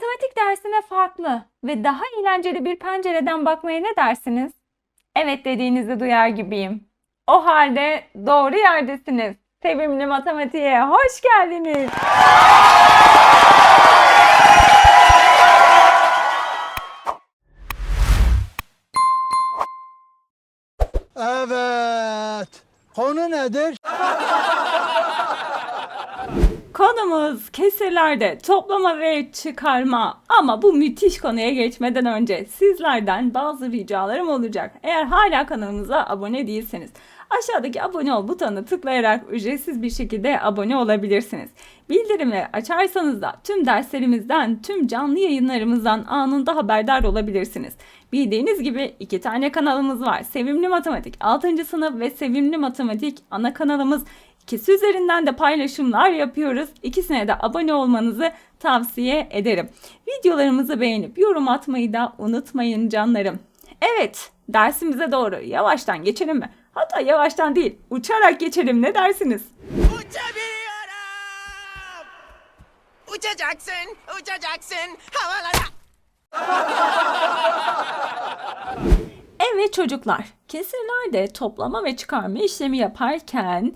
Matematik dersine farklı ve daha eğlenceli bir pencereden bakmaya ne dersiniz? Evet dediğinizi duyar gibiyim. O halde doğru yerdesiniz. Sevimli matematiğe hoş geldiniz. Evet. Konu nedir? Konumuz kesirlerde toplama ve çıkarma. Ama bu müthiş konuya geçmeden önce sizlerden bazı ricalarım olacak. Eğer hala kanalımıza abone değilseniz aşağıdaki abone ol butonuna tıklayarak ücretsiz bir şekilde abone olabilirsiniz. Bildirimleri açarsanız da tüm derslerimizden, tüm canlı yayınlarımızdan anında haberdar olabilirsiniz. Bildiğiniz gibi iki tane kanalımız var. Sevimli Matematik 6. sınıf ve Sevimli Matematik ana kanalımız. İkisi üzerinden de paylaşımlar yapıyoruz. İkisine de abone olmanızı tavsiye ederim. Videolarımızı beğenip yorum atmayı da unutmayın canlarım. Evet, dersimize doğru yavaştan geçelim mi? Hatta yavaştan değil, uçarak geçelim ne dersiniz? Uçabiliyorum. Uçacaksın, uçacaksın. Havalara. Evet çocuklar, kesirlerde toplama ve çıkarma işlemi yaparken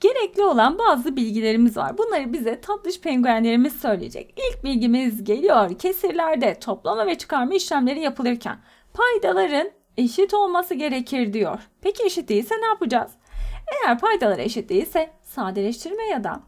gerekli olan bazı bilgilerimiz var. Bunları bize tatlış penguenlerimiz söyleyecek. İlk bilgimiz geliyor. Kesirlerde toplama ve çıkarma işlemleri yapılırken paydaların eşit olması gerekir diyor. Peki eşit değilse ne yapacağız? Eğer paydalar eşit değilse sadeleştirme ya da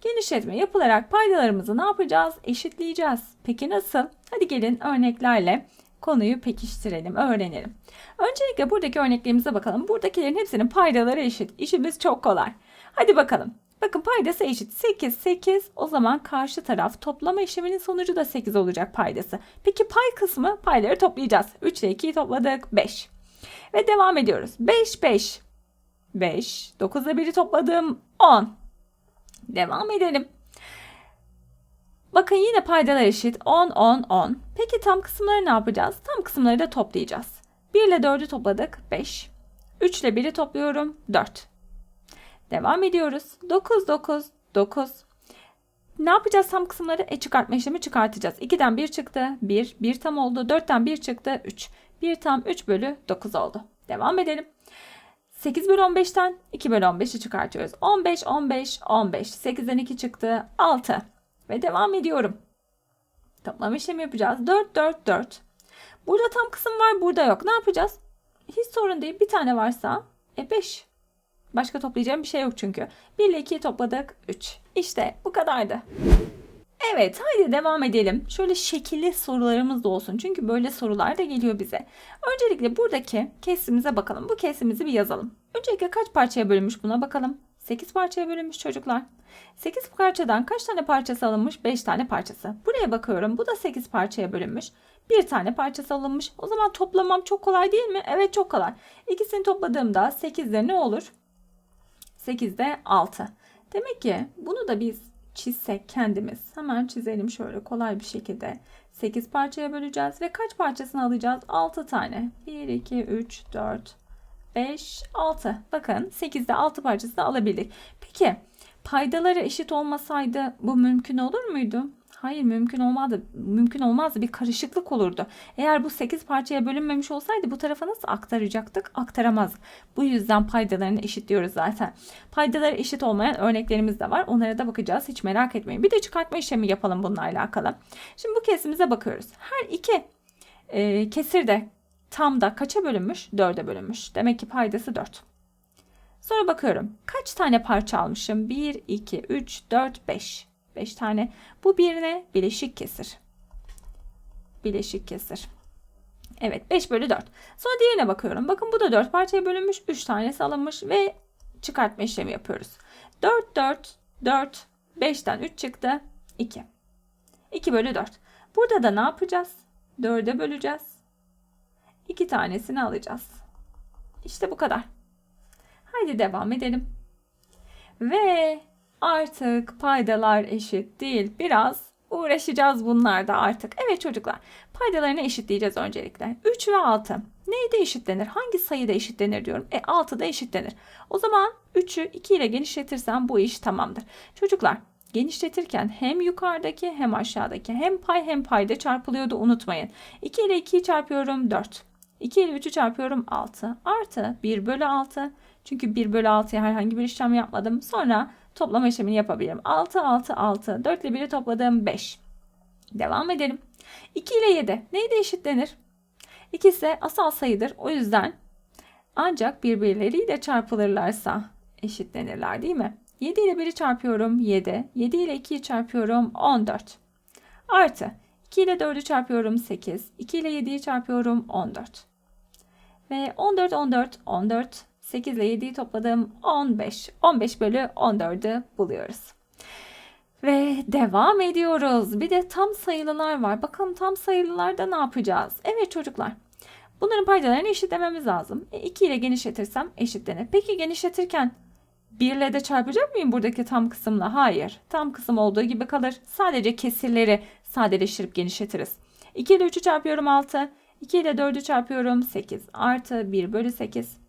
genişletme yapılarak paydalarımızı ne yapacağız? Eşitleyeceğiz. Peki nasıl? Hadi gelin örneklerle konuyu pekiştirelim, öğrenelim. Öncelikle buradaki örneklerimize bakalım. Buradakilerin hepsinin paydaları eşit. İşimiz çok kolay. Hadi bakalım. Bakın paydası eşit. 8, 8. O zaman karşı taraf toplama işleminin sonucu da 8 olacak paydası. Peki pay kısmı payları toplayacağız. 3 ile 2'yi topladık. 5. Ve devam ediyoruz. 5, 5. 5. 9 ile 1'i topladım. 10. Devam edelim. Bakın yine paydalar eşit. 10, 10, 10. Peki tam kısımları ne yapacağız? Tam kısımları da toplayacağız. 1 ile 4'ü topladık. 5. 3 ile 1'i topluyorum. 4. Devam ediyoruz. 9, 9, 9. Ne yapacağız tam kısımları? E çıkartma işlemi çıkartacağız. 2'den 1 çıktı. 1. 1 tam oldu. 4'ten 1 çıktı. 3. 1 tam 3 bölü 9 oldu. Devam edelim. 8 bölü 15'ten 2 bölü 15'i çıkartıyoruz. 15, 15, 15. 8'den 2 çıktı. 6. Ve devam ediyorum. Toplam işlemi yapacağız. 4, 4, 4. Burada tam kısım var, burada yok. Ne yapacağız? Hiç sorun değil. Bir tane varsa e 5. Başka toplayacağım bir şey yok çünkü. 1 ile 2'yi topladık. 3. İşte bu kadardı. Evet haydi devam edelim. Şöyle şekilli sorularımız da olsun. Çünkü böyle sorular da geliyor bize. Öncelikle buradaki kesrimize bakalım. Bu kesrimizi bir yazalım. Öncelikle kaç parçaya bölünmüş buna bakalım. 8 parçaya bölünmüş çocuklar. 8 parçadan kaç tane parçası alınmış? 5 tane parçası. Buraya bakıyorum. Bu da 8 parçaya bölünmüş. Bir tane parçası alınmış. O zaman toplamam çok kolay değil mi? Evet çok kolay. İkisini topladığımda 8'de ne olur? 8'de 6. Demek ki bunu da biz çizsek kendimiz. Hemen çizelim şöyle kolay bir şekilde. 8 parçaya böleceğiz ve kaç parçasını alacağız? 6 tane. 1, 2, 3, 4, 5, 6. Bakın 8'de 6 parçasını alabildik. Peki paydaları eşit olmasaydı bu mümkün olur muydu? Hayır mümkün olmazdı. Mümkün olmazdı. Bir karışıklık olurdu. Eğer bu 8 parçaya bölünmemiş olsaydı bu tarafa nasıl aktaracaktık? Aktaramazdık. Bu yüzden paydalarını eşitliyoruz zaten. Paydaları eşit olmayan örneklerimiz de var. Onlara da bakacağız. Hiç merak etmeyin. Bir de çıkartma işlemi yapalım bununla alakalı. Şimdi bu kesimize bakıyoruz. Her iki e, kesir de tam da kaça bölünmüş? 4'e bölünmüş. Demek ki paydası 4. Sonra bakıyorum. Kaç tane parça almışım? 1, 2, 3, 4, 5. 5 tane. Bu birine bileşik kesir. Bileşik kesir. Evet 5 bölü 4. Sonra diğerine bakıyorum. Bakın bu da 4 parçaya bölünmüş. 3 tanesi alınmış ve çıkartma işlemi yapıyoruz. 4, 4, 4, 5'ten 3 çıktı. 2. 2 bölü 4. Burada da ne yapacağız? 4'e böleceğiz. 2 tanesini alacağız. İşte bu kadar. Haydi devam edelim. Ve artık paydalar eşit değil. Biraz uğraşacağız bunlarda artık. Evet çocuklar paydalarını eşitleyeceğiz öncelikle. 3 ve 6 neyde eşitlenir? Hangi sayıda eşitlenir diyorum. E 6 da eşitlenir. O zaman 3'ü 2 ile genişletirsem bu iş tamamdır. Çocuklar genişletirken hem yukarıdaki hem aşağıdaki hem pay hem payda çarpılıyordu unutmayın. 2 ile 2'yi çarpıyorum 4. 2 ile 3'ü çarpıyorum 6. Artı 1 bölü 6. Çünkü 1 bölü 6'ya herhangi bir işlem yapmadım. Sonra toplama işlemini yapabilirim. 6, 6, 6. 4 ile 1'i topladım 5. Devam edelim. 2 ile 7 neydi eşitlenir? İkisi asal sayıdır. O yüzden ancak birbirleriyle çarpılırlarsa eşitlenirler değil mi? 7 ile 1'i çarpıyorum 7. 7 ile 2'yi çarpıyorum 14. Artı 2 ile 4'ü çarpıyorum 8. 2 ile 7'yi çarpıyorum 14. Ve 14, 14, 14. 8 ile 7'yi topladım 15. 15 bölü 14'ü buluyoruz. Ve devam ediyoruz. Bir de tam sayılılar var. Bakalım tam sayılılarda ne yapacağız? Evet çocuklar. Bunların paydalarını eşitlememiz lazım. E, 2 ile genişletirsem eşitlenir. Peki genişletirken 1 ile de çarpacak mıyım buradaki tam kısımla? Hayır. Tam kısım olduğu gibi kalır. Sadece kesirleri sadeleştirip genişletiriz. 2 ile 3'ü çarpıyorum 6. 2 ile 4'ü çarpıyorum 8. Artı 1 bölü 8.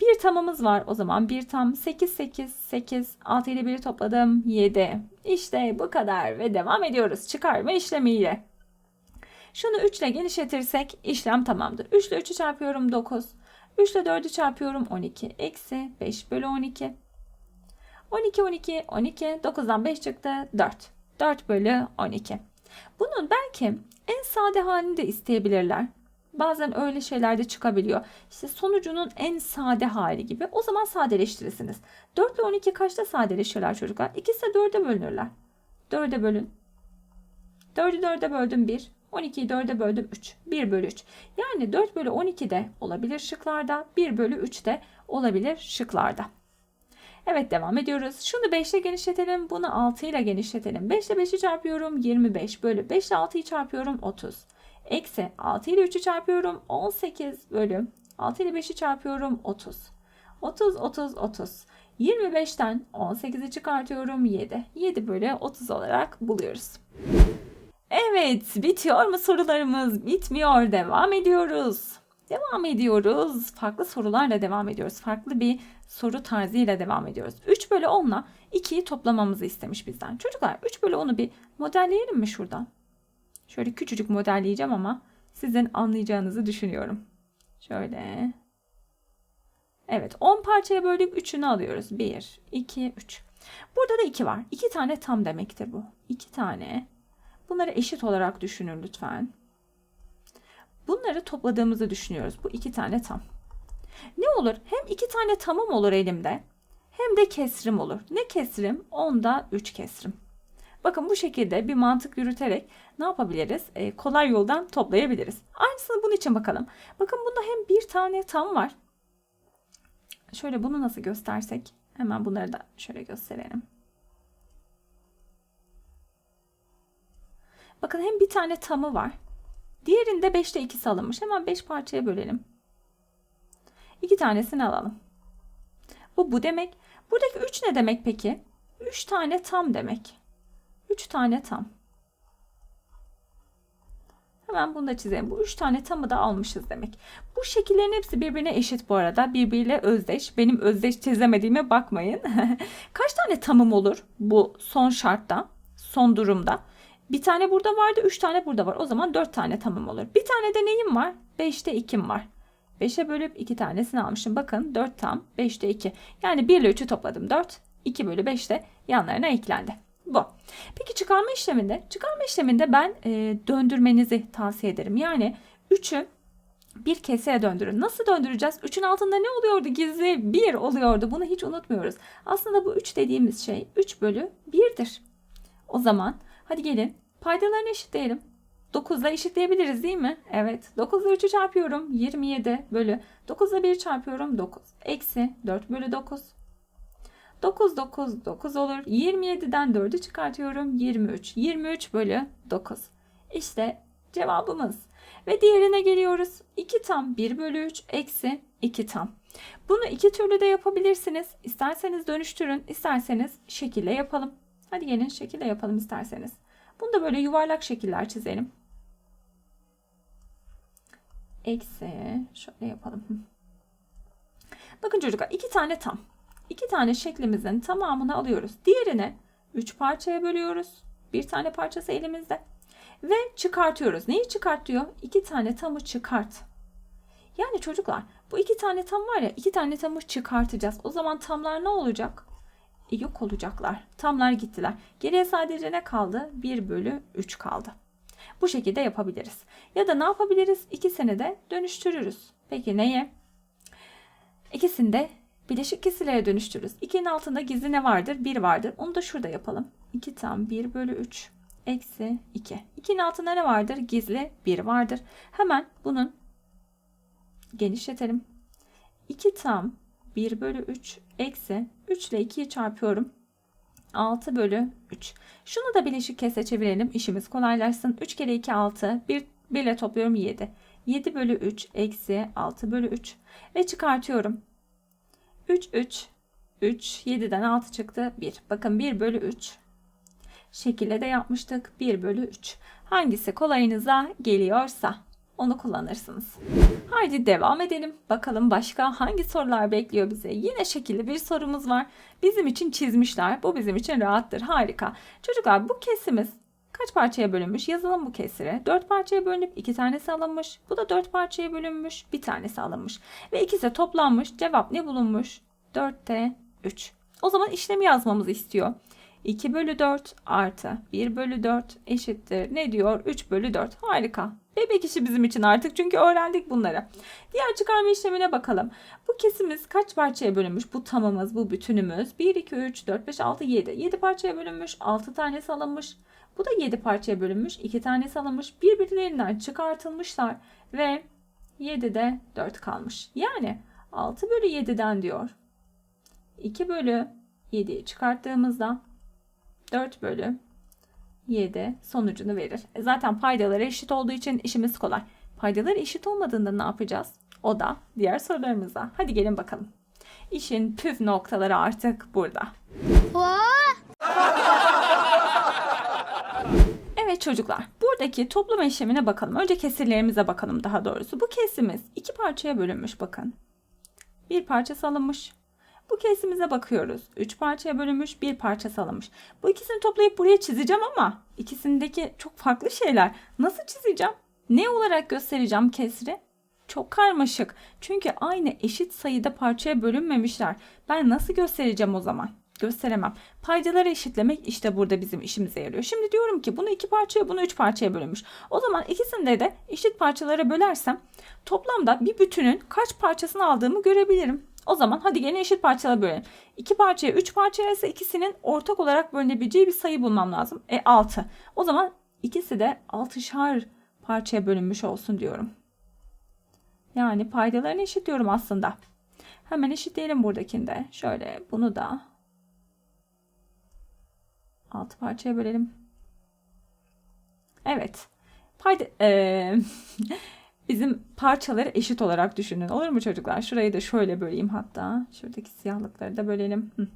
Bir tamımız var o zaman. Bir tam 8, 8, 8. 6 ile 1'i topladım 7. İşte bu kadar ve devam ediyoruz çıkarma işlemiyle. Şunu 3 ile genişletirsek işlem tamamdır. 3 ile 3'ü çarpıyorum 9. 3 ile 4'ü çarpıyorum 12. Eksi 5 bölü 12. 12, 12, 12. 9'dan 5 çıktı 4. 4 bölü 12. Bunun belki en sade halini de isteyebilirler. Bazen öyle şeyler de çıkabiliyor. İşte sonucunun en sade hali gibi. O zaman sadeleştirirsiniz. 4 ile 12 kaçta sadeleşiyorlar çocuklar? İkisi de 4'e bölünürler. 4'e bölün. 4'ü 4'e böldüm 1. 12'yi 4'e böldüm 3. 1 bölü 3. Yani 4 bölü 12 de olabilir şıklarda. 1 bölü 3 de olabilir şıklarda. Evet devam ediyoruz. Şunu 5 ile genişletelim. Bunu 6 ile genişletelim. 5 ile 5'i çarpıyorum 25 bölü 5 ile 6'yı çarpıyorum 30. Eksi 6 ile 3'ü çarpıyorum 18 bölü 6 ile 5'i çarpıyorum 30. 30 30 30. 25'ten 18'i çıkartıyorum 7. 7 bölü 30 olarak buluyoruz. Evet, bitiyor mu sorularımız? Bitmiyor. Devam ediyoruz. Devam ediyoruz. Farklı sorularla devam ediyoruz. Farklı bir soru tarzıyla devam ediyoruz. 3 bölü 10 ile 2'yi toplamamızı istemiş bizden. Çocuklar 3 bölü 10'u bir modelleyelim mi şuradan? Şöyle küçücük modelleyeceğim ama sizin anlayacağınızı düşünüyorum. Şöyle. Evet 10 parçaya böldük 3'ünü alıyoruz. 1, 2, 3. Burada da 2 var. 2 tane tam demektir bu. 2 tane. Bunları eşit olarak düşünün lütfen. Bunları topladığımızı düşünüyoruz. Bu iki tane tam. Ne olur? Hem iki tane tamım olur elimde hem de kesrim olur. Ne kesrim? Onda 3 kesrim. Bakın bu şekilde bir mantık yürüterek ne yapabiliriz? Ee, kolay yoldan toplayabiliriz. Aynısını bunun için bakalım. Bakın bunda hem bir tane tam var. Şöyle bunu nasıl göstersek? Hemen bunları da şöyle gösterelim. Bakın hem bir tane tamı var. Diğerinde 5'te 2'si alınmış. Hemen 5 parçaya bölelim. 2 tanesini alalım. Bu bu demek. Buradaki 3 ne demek peki? 3 tane tam demek. 3 tane tam. Hemen bunu da çizelim. Bu 3 tane tamı da almışız demek. Bu şekillerin hepsi birbirine eşit bu arada. Birbiriyle özdeş. Benim özdeş çizemediğime bakmayın. Kaç tane tamım olur bu son şartta, son durumda? Bir tane burada vardı, 3 tane burada var. O zaman 4 tane tamam olur. Bir tane de neyim var? 5'te 2'm var. 5'e bölüp 2 tanesini almışım. Bakın 4 tam, 5'te 2. Yani 1 ile 3'ü topladım 4. 2 bölü 5 de yanlarına eklendi. Bu. Peki çıkarma işleminde? Çıkarma işleminde ben e, döndürmenizi tavsiye ederim. Yani 3'ü bir keseye döndürün. Nasıl döndüreceğiz? 3'ün altında ne oluyordu? Gizli 1 oluyordu. Bunu hiç unutmuyoruz. Aslında bu 3 dediğimiz şey 3 bölü 1'dir. O zaman hadi gelin paydalarını eşitleyelim. 9 ile eşitleyebiliriz değil mi? Evet. 9 ile 3'ü çarpıyorum. 27 bölü. 9 ile 1 çarpıyorum. 9. Eksi 4 bölü 9. 9 9 9 olur. 27'den 4'ü çıkartıyorum. 23. 23 bölü 9. İşte cevabımız. Ve diğerine geliyoruz. 2 tam 1 bölü 3 eksi 2 tam. Bunu iki türlü de yapabilirsiniz. İsterseniz dönüştürün, isterseniz şekille yapalım. Hadi gelin şekille yapalım isterseniz. Bunu da böyle yuvarlak şekiller çizelim. Eksi şöyle yapalım. Bakın çocuklar iki tane tam. İki tane şeklimizin tamamını alıyoruz. Diğerine 3 parçaya bölüyoruz. Bir tane parçası elimizde. Ve çıkartıyoruz. Neyi çıkart diyor? 2 tane tamı çıkart. Yani çocuklar bu iki tane tam var ya iki tane tamı çıkartacağız. O zaman tamlar ne olacak? E, yok olacaklar. Tamlar gittiler. Geriye sadece ne kaldı? 1 bölü 3 kaldı. Bu şekilde yapabiliriz. Ya da ne yapabiliriz? İkisini de dönüştürürüz. Peki neye? İkisini de bileşik kesirlere dönüştürürüz. 2'nin altında gizli ne vardır? 1 vardır. Onu da şurada yapalım. 2 tam 1 bölü 3 eksi 2. 2'nin altında ne vardır? Gizli 1 vardır. Hemen bunun genişletelim. 2 tam 1 bölü 3 eksi 3 ile 2'yi çarpıyorum. 6 bölü 3. Şunu da bileşik kese çevirelim. İşimiz kolaylaşsın. 3 kere 2 6. 1, 1 ile topluyorum 7. 7 bölü 3 eksi 6 bölü 3. Ve çıkartıyorum. 3 3 3 7'den 6 çıktı 1. Bakın 1 bölü 3. Şekilde de yapmıştık. 1 bölü 3. Hangisi kolayınıza geliyorsa onu kullanırsınız. Haydi devam edelim. Bakalım başka hangi sorular bekliyor bize? Yine şekilli bir sorumuz var. Bizim için çizmişler. Bu bizim için rahattır. Harika. Çocuklar bu kesimiz kaç parçaya bölünmüş? Yazalım bu kesiri. 4 parçaya bölünüp 2 tanesi alınmış. Bu da 4 parçaya bölünmüş. Bir tanesi alınmış. Ve ikisi toplanmış. Cevap ne bulunmuş? 4'te 3. O zaman işlemi yazmamızı istiyor. 2 bölü 4 artı 1 bölü 4 eşittir. Ne diyor? 3 bölü 4. Harika. Bebek işi bizim için artık çünkü öğrendik bunları. Diğer çıkarma işlemine bakalım. Bu kesimiz kaç parçaya bölünmüş? Bu tamamız, bu bütünümüz. 1, 2, 3, 4, 5, 6, 7. 7 parçaya bölünmüş. 6 tanesi alınmış. Bu da 7 parçaya bölünmüş. 2 tanesi alınmış. Birbirlerinden çıkartılmışlar. Ve 7'de 4 kalmış. Yani 6 bölü 7'den diyor. 2 bölü 7'yi çıkarttığımızda 4 bölü 7 sonucunu verir. E zaten paydaları eşit olduğu için işimiz kolay. Paydaları eşit olmadığında ne yapacağız? O da diğer sorularımızda. Hadi gelin bakalım. İşin püf noktaları artık burada. Evet çocuklar, buradaki toplama işlemine bakalım. Önce kesirlerimize bakalım daha doğrusu. Bu kesimiz iki parçaya bölünmüş bakın. Bir parçası alınmış. Bu kesimize bakıyoruz. Üç parçaya bölünmüş, bir parçası alınmış. Bu ikisini toplayıp buraya çizeceğim ama ikisindeki çok farklı şeyler. Nasıl çizeceğim? Ne olarak göstereceğim kesri? Çok karmaşık. Çünkü aynı eşit sayıda parçaya bölünmemişler. Ben nasıl göstereceğim o zaman? Gösteremem. Paydaları eşitlemek işte burada bizim işimize yarıyor. Şimdi diyorum ki bunu iki parçaya bunu üç parçaya bölünmüş. O zaman ikisinde de eşit parçalara bölersem toplamda bir bütünün kaç parçasını aldığımı görebilirim. O zaman hadi gene eşit parçalara bölelim. 2 parçaya 3 parçaya ise ikisinin ortak olarak bölünebileceği bir sayı bulmam lazım. E 6. O zaman ikisi de 6'şar parçaya bölünmüş olsun diyorum. Yani paydalarını eşitliyorum aslında. Hemen eşitleyelim buradakinde. Şöyle bunu da 6 parçaya bölelim. Evet. Payda, eee, bizim parçaları eşit olarak düşünün. Olur mu çocuklar? Şurayı da şöyle böleyim hatta. Şuradaki siyahlıkları da bölelim. Hı.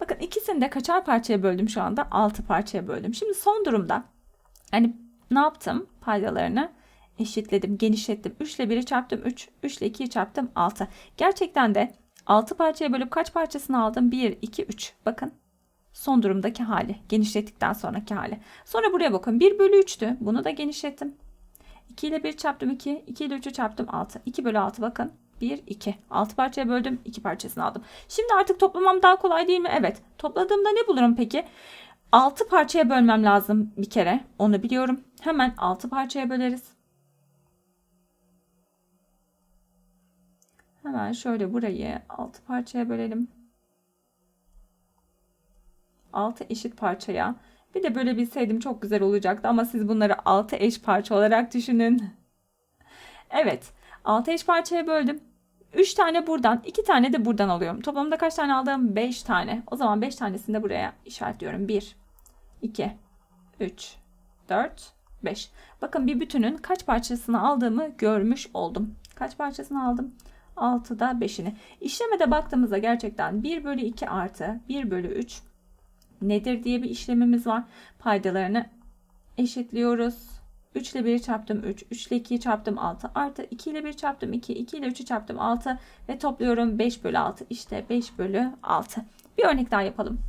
Bakın ikisini de kaçar parçaya böldüm şu anda? 6 parçaya böldüm. Şimdi son durumda hani ne yaptım? Paydalarını eşitledim, genişlettim. 3 ile 1'i çarptım 3, 3 ile 2'yi çarptım 6. Gerçekten de 6 parçaya bölüp kaç parçasını aldım? 1, 2, 3. Bakın son durumdaki hali. Genişlettikten sonraki hali. Sonra buraya bakın. 1 bölü 3'tü. Bunu da genişlettim. 2 ile 1 çarptım 2. 2 ile 3'ü çarptım 6. 2 bölü 6 bakın. 1, 2. 6 parçaya böldüm. 2 parçasını aldım. Şimdi artık toplamam daha kolay değil mi? Evet. Topladığımda ne bulurum peki? 6 parçaya bölmem lazım bir kere. Onu biliyorum. Hemen 6 parçaya böleriz. Hemen şöyle burayı 6 parçaya bölelim. 6 eşit parçaya. Bir de böyle bilseydim çok güzel olacaktı ama siz bunları 6 eş parça olarak düşünün. Evet. 6 eş parçaya böldüm. 3 tane buradan, 2 tane de buradan alıyorum. Toplamda kaç tane aldım? 5 tane. O zaman 5 tanesini de buraya işaretliyorum. 1, 2, 3, 4, 5. Bakın bir bütünün kaç parçasını aldığımı görmüş oldum. Kaç parçasını aldım? 6'da 5'ini. İşlemede baktığımızda gerçekten 1 bölü 2 artı 1 bölü 3 nedir diye bir işlemimiz var. Paydalarını eşitliyoruz. 3 ile 1'i çarptım 3, 3 ile 2'yi çarptım 6 artı 2 ile 1 çarptım 2, 2 ile 3'ü çarptım 6 ve topluyorum 5 bölü 6. İşte 5 bölü 6. Bir örnek daha yapalım.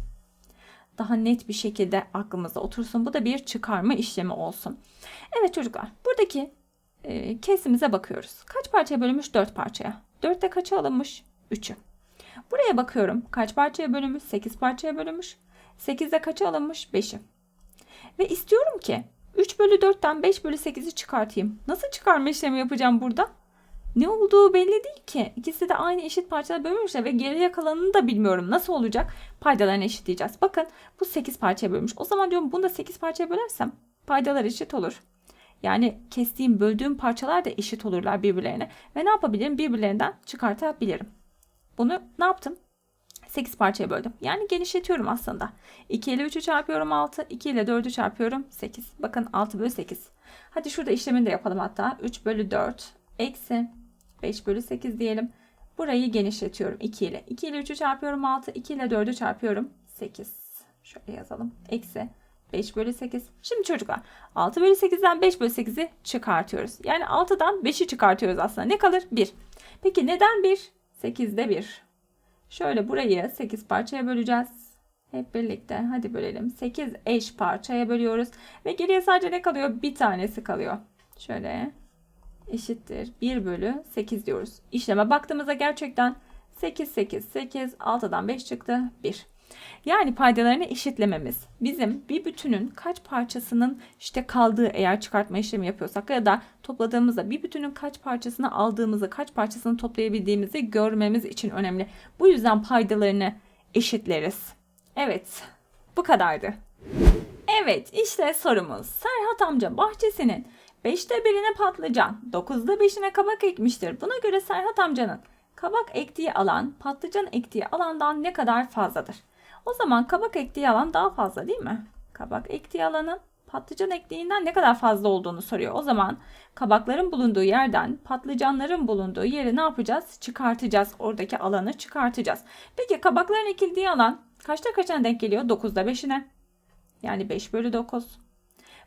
daha net bir şekilde aklımızda otursun. Bu da bir çıkarma işlemi olsun. Evet çocuklar buradaki e, kesimize bakıyoruz. Kaç parçaya bölünmüş? 4 parçaya. 4'te kaça alınmış? 3'ü. Buraya bakıyorum. Kaç parçaya bölünmüş? 8 parçaya bölünmüş. 8'de kaça alınmış? 5'i. Ve istiyorum ki 3 bölü 4'ten 5 bölü 8'i çıkartayım. Nasıl çıkarma işlemi yapacağım burada? Ne olduğu belli değil ki. İkisi de aynı eşit parçalara bölünmüşler ve geriye kalanını da bilmiyorum. Nasıl olacak? Paydalarını eşitleyeceğiz. Bakın bu 8 parçaya bölünmüş. O zaman diyorum bunu da 8 parçaya bölersem paydalar eşit olur. Yani kestiğim, böldüğüm parçalar da eşit olurlar birbirlerine. Ve ne yapabilirim? Birbirlerinden çıkartabilirim. Bunu ne yaptım? 8 parçaya böldüm. Yani genişletiyorum aslında. 2 ile 3'ü çarpıyorum 6. 2 ile 4'ü çarpıyorum 8. Bakın 6 bölü 8. Hadi şurada işlemini de yapalım hatta. 3 bölü 4 eksi 5 bölü 8 diyelim. Burayı genişletiyorum 2 ile. 2 ile 3'ü çarpıyorum 6. 2 ile 4'ü çarpıyorum 8. Şöyle yazalım. Eksi 5 bölü 8. Şimdi çocuklar 6 bölü 8'den 5 bölü 8'i çıkartıyoruz. Yani 6'dan 5'i çıkartıyoruz aslında. Ne kalır? 1. Peki neden 1? 8'de 1. Şöyle burayı 8 parçaya böleceğiz. Hep birlikte hadi bölelim. 8 eş parçaya bölüyoruz. Ve geriye sadece ne kalıyor? Bir tanesi kalıyor. Şöyle eşittir 1 bölü 8 diyoruz. İşleme baktığımızda gerçekten 8 8 8 6'dan 5 çıktı 1. Yani paydalarını eşitlememiz bizim bir bütünün kaç parçasının işte kaldığı eğer çıkartma işlemi yapıyorsak ya da topladığımızda bir bütünün kaç parçasını aldığımızı, kaç parçasını toplayabildiğimizi görmemiz için önemli. Bu yüzden paydalarını eşitleriz. Evet, bu kadardı. Evet, işte sorumuz. Serhat amca bahçesinin 5'te birine patlıcan, 9'da 5'ine kabak ekmiştir. Buna göre Serhat amcanın kabak ektiği alan patlıcan ektiği alandan ne kadar fazladır? O zaman kabak ektiği alan daha fazla değil mi? Kabak ektiği alanın patlıcan ektiğinden ne kadar fazla olduğunu soruyor. O zaman kabakların bulunduğu yerden patlıcanların bulunduğu yeri ne yapacağız? Çıkartacağız. Oradaki alanı çıkartacağız. Peki kabakların ekildiği alan kaçta kaçına denk geliyor? 9'da 5'ine. Yani 5 bölü 9.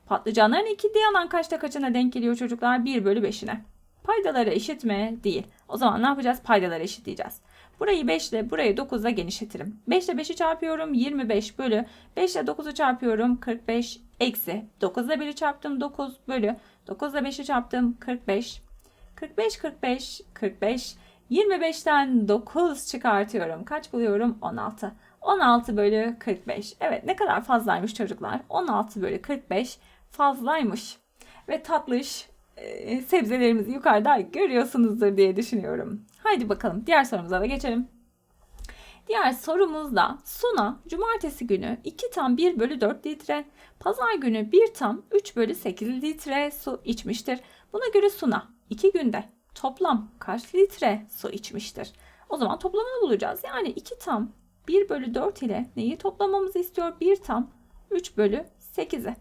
Patlıcanların ekildiği alan kaçta kaçına denk geliyor çocuklar? 1 bölü 5'ine. Paydaları eşit mi? Değil. O zaman ne yapacağız? Paydaları eşitleyeceğiz. Burayı 5 ile burayı 9 ile genişletirim. 5 ile 5'i çarpıyorum 25 bölü 5 ile 9'u çarpıyorum 45 eksi 9 ile 1'i çarptım 9 bölü 9 ile 5'i çarptım 45 45 45 45 25'ten 9 çıkartıyorum. Kaç buluyorum? 16. 16 bölü 45. Evet ne kadar fazlaymış çocuklar? 16 bölü 45 fazlaymış. Ve tatlış e, sebzelerimizi yukarıda görüyorsunuzdur diye düşünüyorum. Haydi bakalım diğer sorumuza da geçelim. Diğer sorumuzda Suna cumartesi günü 2 tam 1 bölü 4 litre, pazar günü 1 tam 3 bölü 8 litre su içmiştir. Buna göre Suna 2 günde toplam kaç litre su içmiştir? O zaman toplamını bulacağız. Yani 2 tam 1 bölü 4 ile neyi toplamamızı istiyor? 1 tam 3 bölü 8'i.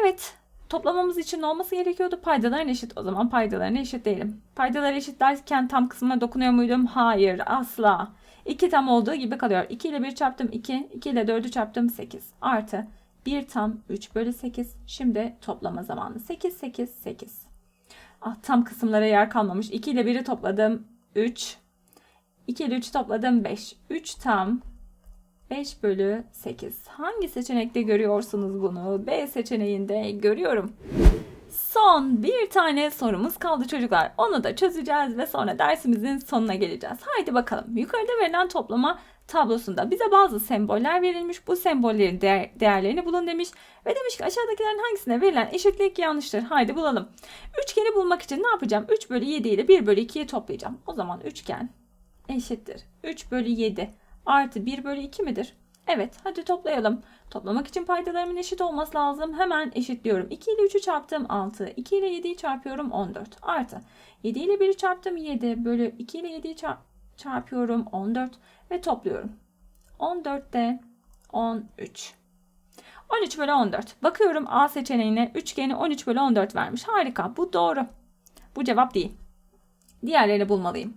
Evet toplamamız için olması gerekiyordu? Paydaların eşit. O zaman paydalarını eşitleyelim. Paydaları eşit derken tam kısmına dokunuyor muydum? Hayır asla. 2 tam olduğu gibi kalıyor. 2 ile 1 çarptım 2. 2 ile 4'ü çarptım 8. Artı 1 tam 3 bölü 8. Şimdi toplama zamanı. 8 8 8. Ah tam kısımlara yer kalmamış. 2 ile 1'i topladım 3. 2 ile 3'ü topladım 5. 3 tam 5 bölü 8. Hangi seçenekte görüyorsunuz bunu? B seçeneğinde görüyorum. Son bir tane sorumuz kaldı çocuklar. Onu da çözeceğiz ve sonra dersimizin sonuna geleceğiz. Haydi bakalım. Yukarıda verilen toplama tablosunda bize bazı semboller verilmiş. Bu sembollerin değer, değerlerini bulun demiş. Ve demiş ki aşağıdakilerin hangisine verilen eşitlik yanlıştır? Haydi bulalım. Üçgeni bulmak için ne yapacağım? 3 bölü 7 ile 1 bölü 2'yi toplayacağım. O zaman üçgen eşittir. 3 bölü 7 artı 1 bölü 2 midir? Evet hadi toplayalım. Toplamak için paydalarımın eşit olması lazım. Hemen eşitliyorum. 2 ile 3'ü çarptım 6. 2 ile 7'yi çarpıyorum 14. Artı 7 ile 1'i çarptım 7 bölü 2 ile 7'yi çarp çarpıyorum 14 ve topluyorum. 14'te 13. 13 bölü 14. Bakıyorum A seçeneğine üçgeni 13 bölü 14 vermiş. Harika bu doğru. Bu cevap değil. Diğerlerini bulmalıyım.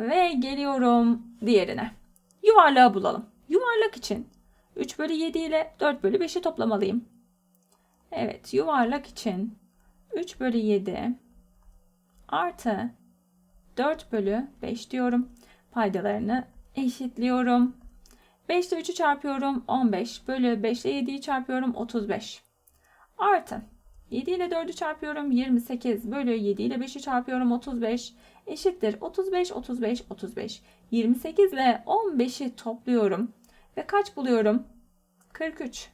Ve geliyorum diğerine. Yuvarlağı bulalım. Yuvarlak için 3 bölü 7 ile 4 bölü 5'i toplamalıyım. Evet yuvarlak için 3 bölü 7 artı 4 bölü 5 diyorum. Paydalarını eşitliyorum. 5 ile 3'ü çarpıyorum 15 bölü 5 ile 7'yi çarpıyorum 35. Artı 7 ile 4'ü çarpıyorum 28 bölü 7 ile 5'i çarpıyorum 35 eşittir 35 35 35. 28 ile 15'i topluyorum ve kaç buluyorum? 43.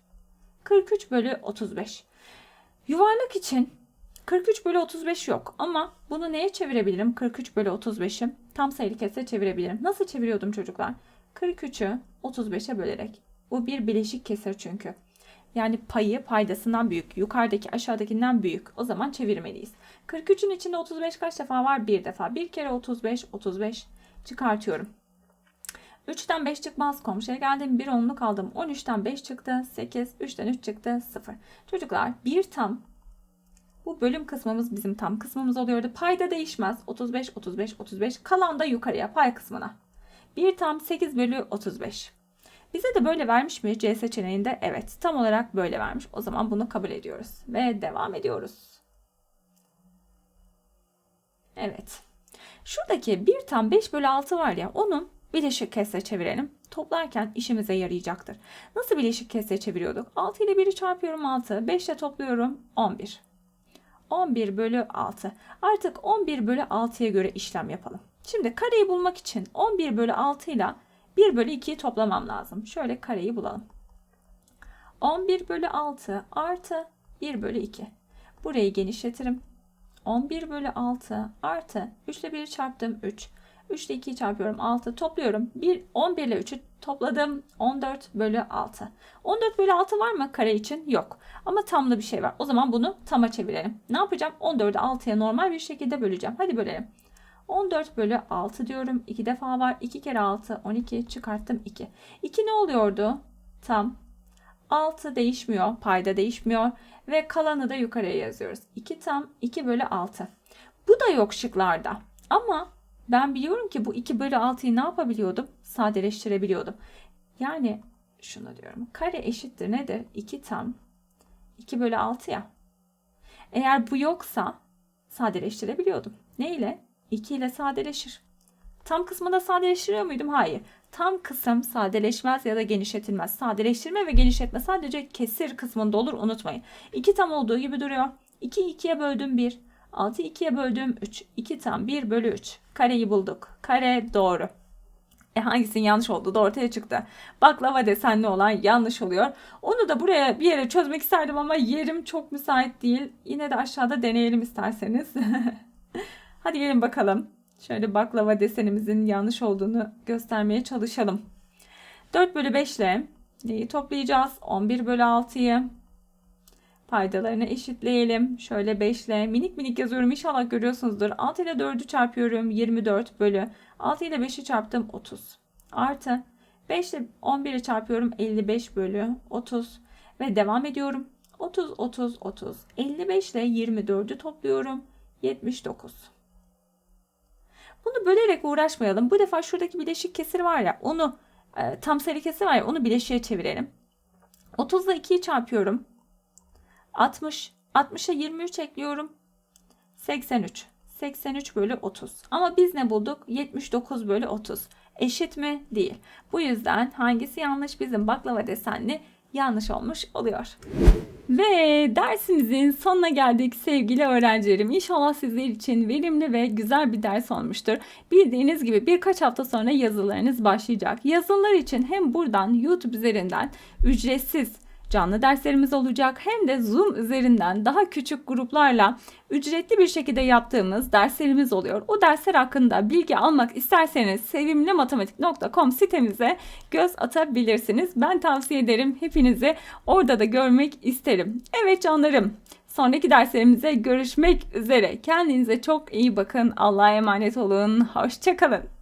43 bölü 35. Yuvarlak için 43 bölü 35 yok ama bunu neye çevirebilirim? 43 bölü 35'i tam sayılı kese çevirebilirim. Nasıl çeviriyordum çocuklar? 43'ü 35'e bölerek. Bu bir bileşik kesir çünkü. Yani payı paydasından büyük. Yukarıdaki aşağıdakinden büyük. O zaman çevirmeliyiz. 43'ün içinde 35 kaç defa var? Bir defa. Bir kere 35, 35 çıkartıyorum. 3'ten 5 çıkmaz. Komşuya geldim. Bir onluk aldım. 13'ten 5 çıktı. 8. 3'ten 3 çıktı. 0. Çocuklar bir tam bu bölüm kısmımız bizim tam kısmımız oluyordu. Payda değişmez. 35, 35, 35. Kalan da yukarıya pay kısmına. Bir tam 8 bölü 35. Bize de böyle vermiş mi C seçeneğinde? Evet. Tam olarak böyle vermiş. O zaman bunu kabul ediyoruz. Ve devam ediyoruz. Evet. Şuradaki bir tam 5 bölü 6 var ya onun bileşik kesre çevirelim. Toplarken işimize yarayacaktır. Nasıl bileşik kesre çeviriyorduk? 6 ile 1'i çarpıyorum 6. 5 ile topluyorum 11. 11 bölü 6. Artık 11 bölü 6'ya göre işlem yapalım. Şimdi kareyi bulmak için 11 bölü 6 ile 1 bölü 2'yi toplamam lazım. Şöyle kareyi bulalım. 11 bölü 6 artı 1 bölü 2. Burayı genişletirim. 11 bölü 6 artı 3 ile 1'i çarptım 3. 3 ile 2'yi çarpıyorum 6 topluyorum. 1, 11 ile 3'ü topladım 14 bölü 6. 14 bölü 6 var mı kare için? Yok. Ama tamlı bir şey var. O zaman bunu tama çevirelim. Ne yapacağım? 14'ü 6'ya normal bir şekilde böleceğim. Hadi bölelim. 14 bölü 6 diyorum. 2 defa var. 2 kere 6 12 çıkarttım 2. 2 ne oluyordu? Tam. 6 değişmiyor. Payda değişmiyor. Ve kalanı da yukarıya yazıyoruz. 2 tam 2 bölü 6. Bu da yok şıklarda. Ama ben biliyorum ki bu 2 bölü 6'yı ne yapabiliyordum? Sadeleştirebiliyordum. Yani şunu diyorum. Kare eşittir nedir? 2 tam 2 bölü 6 ya. Eğer bu yoksa sadeleştirebiliyordum. Ne ile? 2 ile sadeleşir. Tam kısmında sadeleştiriyor muydum? Hayır. Tam kısım sadeleşmez ya da genişletilmez. Sadeleştirme ve genişletme sadece kesir kısmında olur unutmayın. 2 tam olduğu gibi duruyor. 2'yi 2'ye böldüm 1. 6'yı 2'ye böldüm 3. 2 tam 1 bölü 3. Kareyi bulduk. Kare doğru. E hangisinin yanlış olduğu da ortaya çıktı. Baklava desenli olan yanlış oluyor. Onu da buraya bir yere çözmek isterdim ama yerim çok müsait değil. Yine de aşağıda deneyelim isterseniz. Hadi gelin bakalım. Şöyle baklava desenimizin yanlış olduğunu göstermeye çalışalım. 4 bölü 5 ile neyi toplayacağız? 11 bölü 6'yı paydalarını eşitleyelim. Şöyle 5 ile minik minik yazıyorum. İnşallah görüyorsunuzdur. 6 ile 4'ü çarpıyorum. 24 bölü 6 ile 5'i çarptım 30. Artı 5 ile 11'i çarpıyorum. 55 bölü 30 ve devam ediyorum. 30 30 30 55 ile 24'ü topluyorum. 79. Bunu bölerek uğraşmayalım. Bu defa şuradaki bileşik kesir var ya onu e, tam sayı kesir var ya onu bileşiğe çevirelim. 30 ile 2'yi çarpıyorum. 60. 60'a 23 ekliyorum. 83. 83 bölü 30. Ama biz ne bulduk? 79 bölü 30. Eşit mi? Değil. Bu yüzden hangisi yanlış? Bizim baklava desenli yanlış olmuş oluyor. Ve dersimizin sonuna geldik sevgili öğrencilerim. İnşallah sizler için verimli ve güzel bir ders olmuştur. Bildiğiniz gibi birkaç hafta sonra yazılarınız başlayacak. Yazılar için hem buradan YouTube üzerinden ücretsiz canlı derslerimiz olacak hem de Zoom üzerinden daha küçük gruplarla ücretli bir şekilde yaptığımız derslerimiz oluyor. O dersler hakkında bilgi almak isterseniz sevimlimatematik.com sitemize göz atabilirsiniz. Ben tavsiye ederim. Hepinizi orada da görmek isterim. Evet canlarım. Sonraki derslerimize görüşmek üzere. Kendinize çok iyi bakın. Allah'a emanet olun. Hoşçakalın.